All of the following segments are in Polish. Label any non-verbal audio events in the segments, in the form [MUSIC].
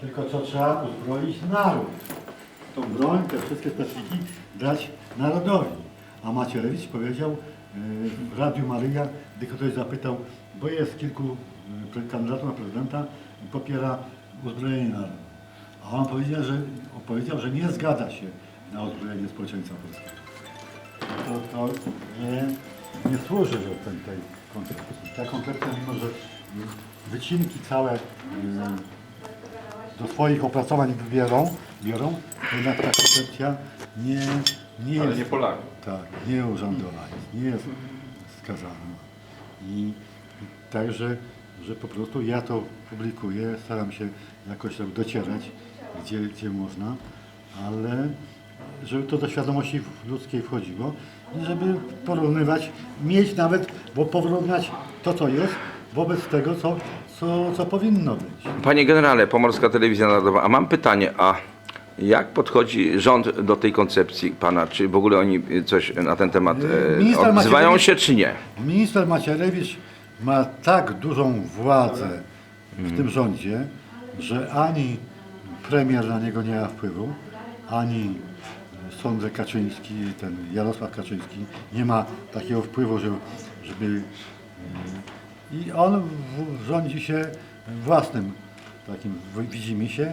tylko co trzeba uzbroić naród. Tą broń, te wszystkie techniki dać narodowi. A Macierewicz powiedział yy, w Radiu Maryja, gdy ktoś zapytał, bo jest kilku yy, kandydatów na prezydenta popiera uzbrojenie narodu. A on powiedział, że, powiedział, że nie zgadza się na uzbrojenie społeczeństwa polskiego. To, to nie, nie służy że ten, tej koncepcji. Ta koncepcja, mimo że wycinki całe yy, do swoich opracowań biorą, biorą jednak ta koncepcja nie, nie Ale jest nie Polaków. tak, nie jest, nie jest skazana. I także, że po prostu ja to publikuję, staram się jakoś tak docierać, gdzie, gdzie można, ale żeby to do świadomości ludzkiej wchodziło i żeby porównywać, mieć nawet, bo porównać to, co jest, wobec tego, co, co, co powinno być. Panie generale, Pomorska Telewizja Narodowa, a mam pytanie, a jak podchodzi rząd do tej koncepcji pana? Czy w ogóle oni coś na ten temat e, Minister odzywają Macierewicz- się, czy nie? Minister Macierewicz ma tak dużą władzę w tym rządzie, że ani premier na niego nie ma wpływu, ani sądzę Kaczyński, ten Jarosław Kaczyński nie ma takiego wpływu, żeby, żeby mm, i on w, rządzi się własnym takim widzimy się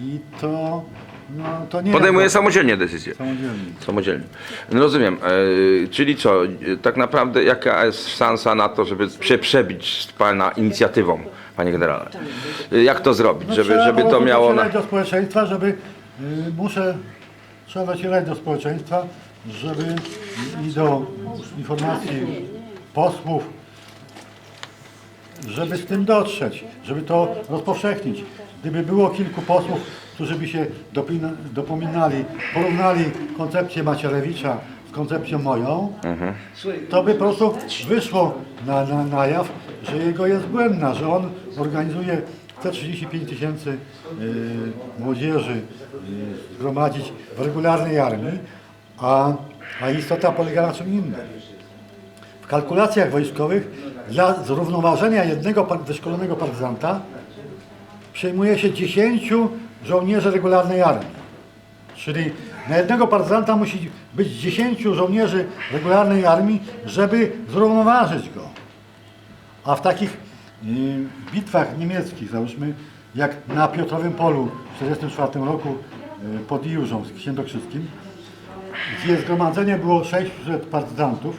i to no, to nie Podejmuje jest samodzielnie decyzje. samodzielnie. Samodzielnie. No rozumiem. E, czyli co, e, tak naprawdę jaka jest szansa na to, żeby się przebić z pana inicjatywą, panie generale? E, jak to zrobić, No, żeby, trzeba żeby to miało... Na... docierać do społeczeństwa, żeby y, muszę trzeba docierać do społeczeństwa, żeby i do informacji posłów, żeby z tym dotrzeć, żeby to rozpowszechnić. Gdyby było kilku posłów, którzy by się dopina, dopominali, porównali koncepcję Macierewicza z koncepcją moją, to by po prostu wyszło na, na, na jaw, że jego jest błędna, że on organizuje, chce 35 tysięcy y, młodzieży y, zgromadzić w regularnej armii, a, a istota polega na czym innym. W kalkulacjach wojskowych dla zrównoważenia jednego wyszkolonego partyzanta przyjmuje się 10 żołnierzy regularnej armii. Czyli na jednego partyzanta musi być 10 żołnierzy regularnej armii, żeby zrównoważyć go. A w takich y, bitwach niemieckich, załóżmy, jak na Piotrowym Polu w 1944 roku y, pod Jużą z Świętokrzyskim, gdzie zgromadzenie było 600 partyzantów,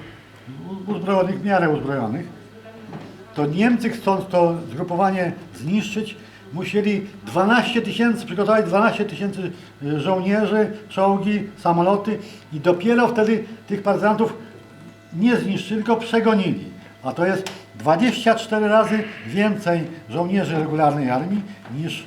uzbrojonych, w miarę uzbrojonych, to Niemcy chcąc to zgrupowanie zniszczyć, musieli 12 tysięcy, przygotować 12 tysięcy y, żołnierzy, czołgi, samoloty i dopiero wtedy tych partyzantów nie zniszczyli, tylko przegonili. A to jest 24 razy więcej żołnierzy regularnej armii niż,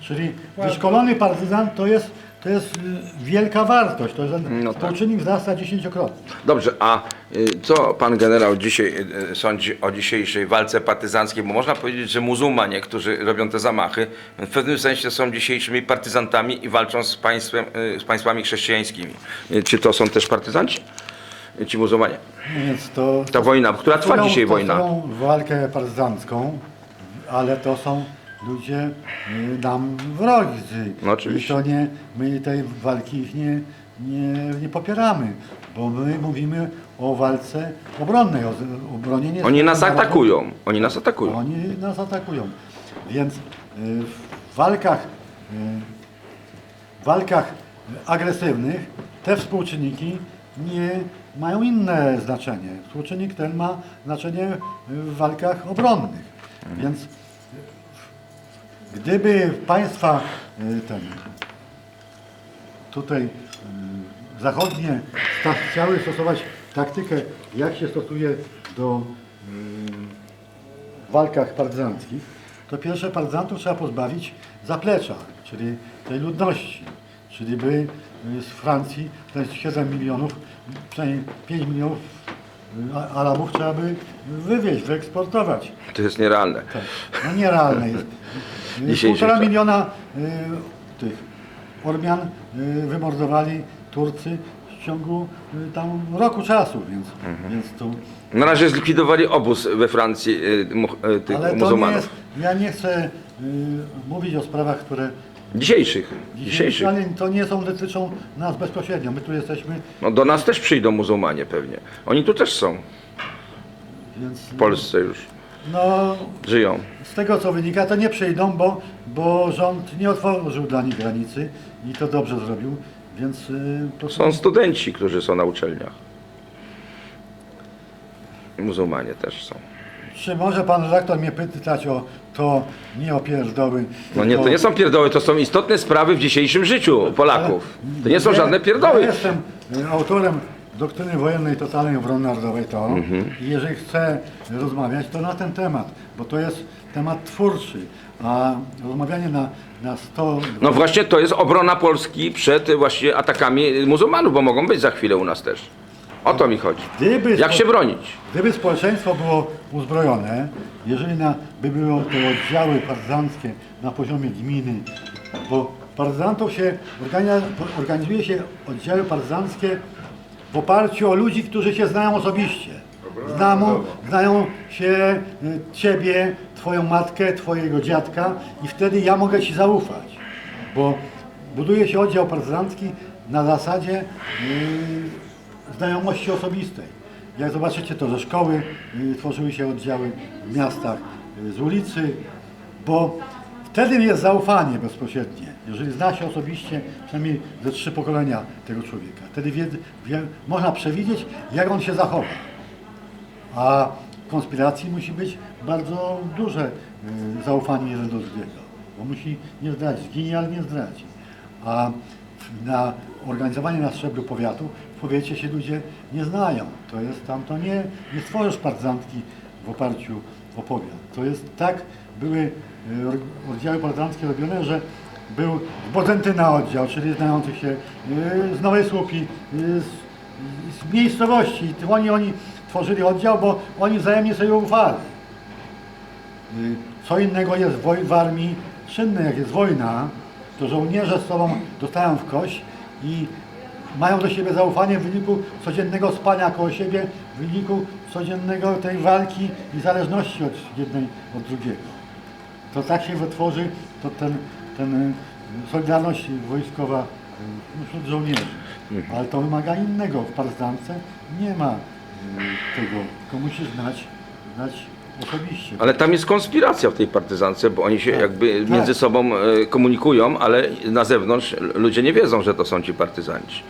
czyli wyszkolony partyzant to jest, to jest y, wielka wartość, to jest ten No tak. współczynnik wzrasta dziesięciokrotnie. Dobrze, a y, co pan generał dzisiaj y, sądzi o dzisiejszej walce partyzanckiej? Bo można powiedzieć, że muzułmanie, którzy robią te zamachy, w pewnym sensie są dzisiejszymi partyzantami i walczą z, państwem, y, z państwami chrześcijańskimi. Y, Czy to są też partyzanci? Y, Ci muzułmanie? Więc to, Ta wojna, która trwa Toczą- dzisiaj wojna. toczą walkę partyzancką, ale to są ludzie y, nam wrodzy. No oczywiście. I to nie, my tej walki ich nie, nie, nie popieramy, bo my mówimy o walce obronnej, o z- obronienie... Oni nas narodu. atakują. Oni nas atakują. Oni nas atakują. Więc y, w walkach, y, w walkach agresywnych te współczynniki nie mają inne znaczenie. Współczynnik ten ma znaczenie w walkach obronnych. Więc y, gdyby państwa y, ten, tutaj y, zachodnie chciały stosować taktykę, jak się stosuje do y, walkach partyzanckich, to pierwsze partyzantów trzeba pozbawić zaplecza, czyli tej ludności. Czyli by z Francji, to jest 7 milionów, przynajmniej 5 milionów Arabów trzeba by wywieźć, wyeksportować. To jest nierealne. Tak. No nierealne jest. [LAUGHS] Półtora miliona y, tych Ormian y, wymordowali Turcy, w ciągu y, tam roku czasu, więc, więc tu... Na razie zlikwidowali obóz we Francji y, mu- y, tych Ale to nie muzułmanów. jest, ja nie chcę y, mówić o sprawach, które Dzisiejszych. Dzisiejszych. ale to nie są, dotyczą nas bezpośrednio. My tu jesteśmy, No do nas też przyjdą muzułmanie pewnie. Oni tu też są, więc w Polsce już. no, Żyją. z tego co wynika, to nie przyjdą, bo, bo rząd nie otworzył dla nich granicy i to dobrze zrobił, więc y, to Są studenci, którzy są na uczelniach. Muzułmanie też są. Czy może pan redaktor mnie pytać o to, nie o pierdoły? No nie, to nie są pierdoły, to są istotne sprawy w dzisiejszym życiu Polaków. To nie są Ja- żadne pierdoły. Ja jestem y, autorem doktryny wojennej totalnej obrony narodowej to Mhm. i jeżeli chcę rozmawiać, to na ten temat, bo to jest temat twórczy, a rozmawianie na, na 100... No właśnie to jest obrona Polski przed y, właśnie atakami muzułmanów, bo mogą być za chwilę u nas też. O to mi chodzi. Gdyby Jak się bronić? Gdyby społeczeństwo było uzbrojone, jeżeli na, by były te oddziały partyzanckie na poziomie gminy, bo partyzantów się organi- organizuje się oddziały partyzanckie w oparciu o ludzi, którzy się znają osobiście. Znają, znają się y, ciebie, twoją matkę, twojego dziadka i wtedy ja mogę ci zaufać, bo buduje się oddział partyzancki na zasadzie yy, znajomości osobistej. Jak zobaczycie to, że szkoły y, tworzyły się oddziały w miastach y, z ulicy, bo wtedy jest zaufanie bezpośrednie. Jeżeli zna się osobiście przynajmniej ze trzy pokolenia tego człowieka, wtedy wie, wie, można przewidzieć, jak on się zachowa. A w konspiracji musi być bardzo duże y, zaufanie jeden do drugiego, bo musi nie zdradzić, zginie, ale nie zdradzi. A na organizowanie na szczeblu powiatu, powiecie się ludzie nie znają. To jest tam, to nie, nie stworzysz partyzantki w oparciu o powiat. To jest tak, były or- oddziały partyzanckie robione, że był Bodzentyna oddział, czyli znających się y, z Nowej Słupi, y, z, z miejscowości. Oni, oni tworzyli oddział, bo oni wzajemnie sobie ufali. Co innego jest w, w armii czynnej, jak jest wojna, to żołnierze z sobą dostają w kość i mają do siebie zaufanie w wyniku codziennego spania koło siebie, w wyniku codziennego tej walki i zależności od jednej od drugiego. To tak się wytworzy, to ten, ten y, solidarność wojskowa y, no, wśród żołnierzy. Ale to wymaga innego. W partyzance nie ma y, tego, tylko musisz znać, znać osobiście. Ale tam jest konspiracja w tej partyzance, bo oni się jakby tak. między sobą e, komunikują, ale na zewnątrz ludzie nie wiedzą, że to są ci partyzanci.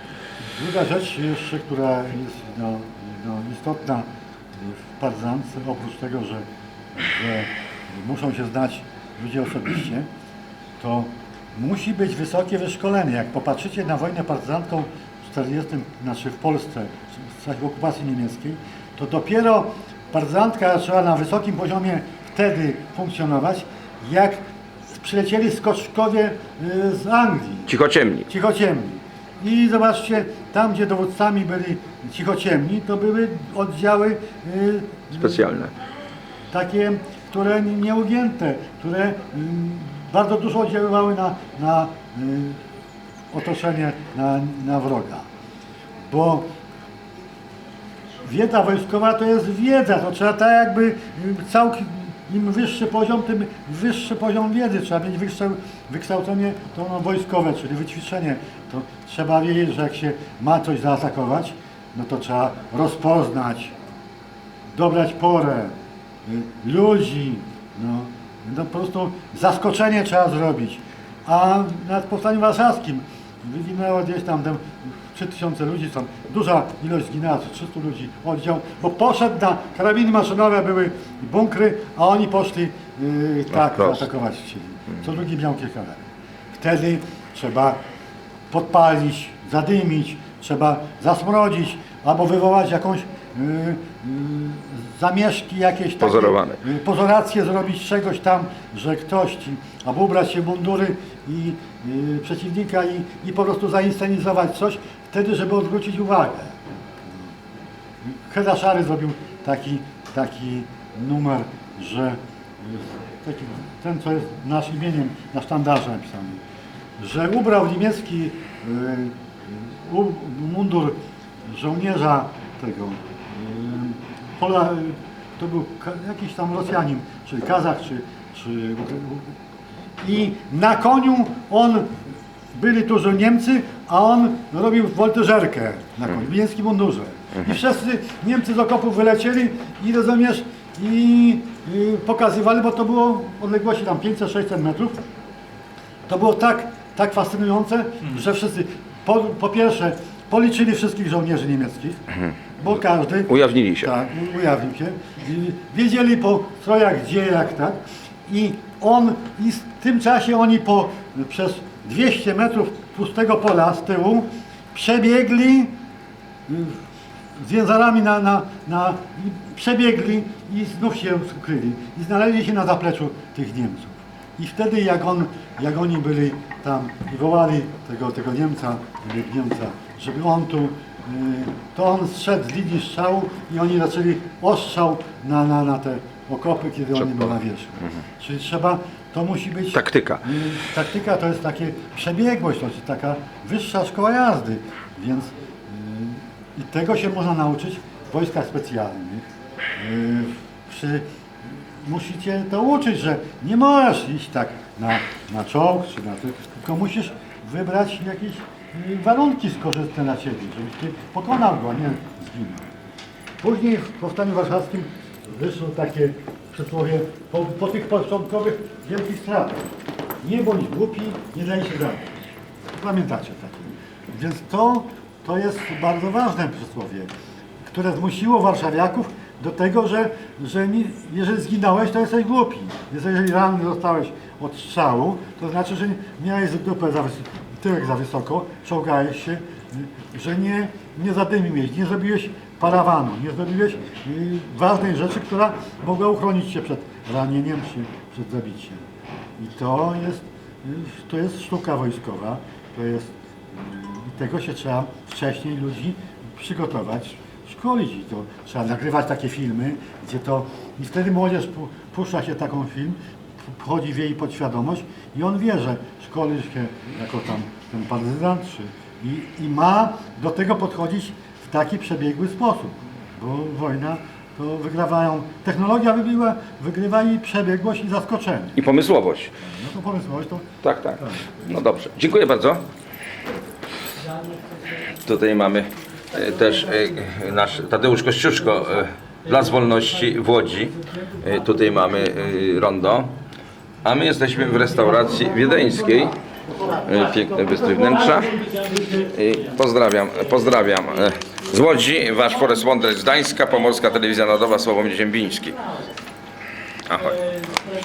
Druga rzecz jeszcze, która jest no, no, istotna w partyzance, oprócz tego, że, że muszą się znać ludzie osobiście, to musi być wysokie wyszkolenie. Jak popatrzycie na wojnę partyzancką w 40, znaczy w Polsce, w czasie okupacji niemieckiej, to dopiero partyzantka zaczęła na wysokim poziomie wtedy funkcjonować, jak przylecieli skoczkowie y, z Anglii Cichociemni. cichociemni. I zobaczcie, tam gdzie dowódcami byli cichociemni, to były oddziały y, Specjalne. takie, które nie- nieugięte, które mm, bardzo dużo oddziaływały na, na y, otoczenie, na, na wroga. Bo wiedza wojskowa to jest wiedza, to trzeba tak jakby y, całkiem, im wyższy poziom, tym wyższy poziom wiedzy. Trzeba mieć wykształcenie to no, wojskowe, czyli wyćwiczenie. Trzeba wiedzieć, że jak się ma coś zaatakować, no to trzeba rozpoznać, dobrać porę, y, ludzi, no, no po prostu zaskoczenie trzeba zrobić. A nad Powstaniem Warszawskim wyginęło gdzieś tam tam 3000 ludzi, tam duża ilość zginęła, 300 ludzi oddział, bo poszedł na karabiny maszynowe, były bunkry, a oni poszli yy, tak wprost. atakować. Co drugi miał kilka lat. Wtedy trzeba podpalić, zadymić, trzeba zasmrodzić albo wywołać jakąś y, y, zamieszki jakieś takie, Pozorowane. y, pozorację zrobić czegoś tam, że ktoś ci, albo ubrać się w mundury i y, przeciwnika i, i po prostu zainscenizować coś wtedy, żeby odwrócić uwagę. Heda Szary zrobił taki, taki numer, że y, taki, ten, co jest nasz imieniem na sztandarze napisany, że ubrał niemiecki y, mundur żołnierza tego, ym, Pola, to był jakiś tam Rosjanin, czy Kazach, czy, czy i na koniu on, byli tu Niemcy, a on robił woltyżerkę na koniu, w niemieckim mundurze. I wszyscy Niemcy z okopów wylecieli i rozumiesz, i, i pokazywali, bo to było odległości tam 500-600 metrów. To było tak, tak fascynujące, że wszyscy, po, po pierwsze, policzyli wszystkich żołnierzy niemieckich, bo każdy Ujawnili się. tak, ujawnił się. Wiedzieli po strojach gdzie, jak tak. I on, i w tym czasie oni po, przez 200 metrów pustego pola z tyłu przebiegli y, z jęzarami na, na, na przebiegli i znów się ukryli. I znaleźli się na zapleczu tych Niemców. I wtedy jak, on, jak oni byli tam i wołali tego, tego Niemca, Niemca, żeby on tu, y, to on zszedł z linii strzału i oni zaczęli ostrzał na, na, na te okopy, kiedy oni byli na wierzchu. Czyli trzeba, to musi być... Taktyka. Y, Taktyka to jest takie przebiegłość, to jest taka wyższa szkoła jazdy, więc y, i tego się można nauczyć w wojskach specjalnych. Przy, musicie to uczyć, że nie możesz iść tak na, na czołg, czy na to, tylko musisz wybrać jakieś y, warunki skorzystne dla Ciebie, żebyś Ty pokonał go, a nie zginął. Później w Powstaniu Warszawskim wyszło takie przysłowie po, po tych początkowych wielkich stratach. Nie bądź głupi, nie daj się zabić. Pamiętacie takie. Więc to, to jest bardzo ważne przysłowie, które zmusiło warszawiaków do tego, że, że nie, jeżeli zginąłeś, to jesteś głupi. Jeżeli ranny zostałeś od strzału, to znaczy, że miałeś dupę za tyłek za wysoko, czołgałeś się, że nie, nie zadymiłeś, nie zrobiłeś parawanu, nie zrobiłeś y, ważnej rzeczy, która mogła uchronić cię przed ranieniem czy przed zabiciem. I to jest, y, to jest sztuka wojskowa, to jest, y, i tego się trzeba wcześniej ludzi przygotować, szkolić i to trzeba nagrywać takie filmy, gdzie to, i wtedy młodzież pu- puszcza się taką film, wchodzi w jej podświadomość i on wie, że szkoli się jako tam ten partyzant czy, i, i ma do tego podchodzić w taki przebiegły sposób, bo wojna to wygrywają, technologia wygrywa, wygrywa i przebiegłość i zaskoczenie. I pomysłowość. No to pomysłowość to Tak, tak. No dobrze. Dziękuję bardzo. Tutaj mamy też e, nasz Tadeusz Kościuszko, e, Las Wolności w Łodzi. E, Tutaj mamy e, rondo. A my jesteśmy w restauracji wiedeńskiej. E, Piękne wystrój wnętrza. Pozdrawiam, pozdrawiam. e, Z Łodzi, wasz korespondent z Gdańska, Pomorska Telewizja Narodowa, Sławomir Ziembiński. Ahoj.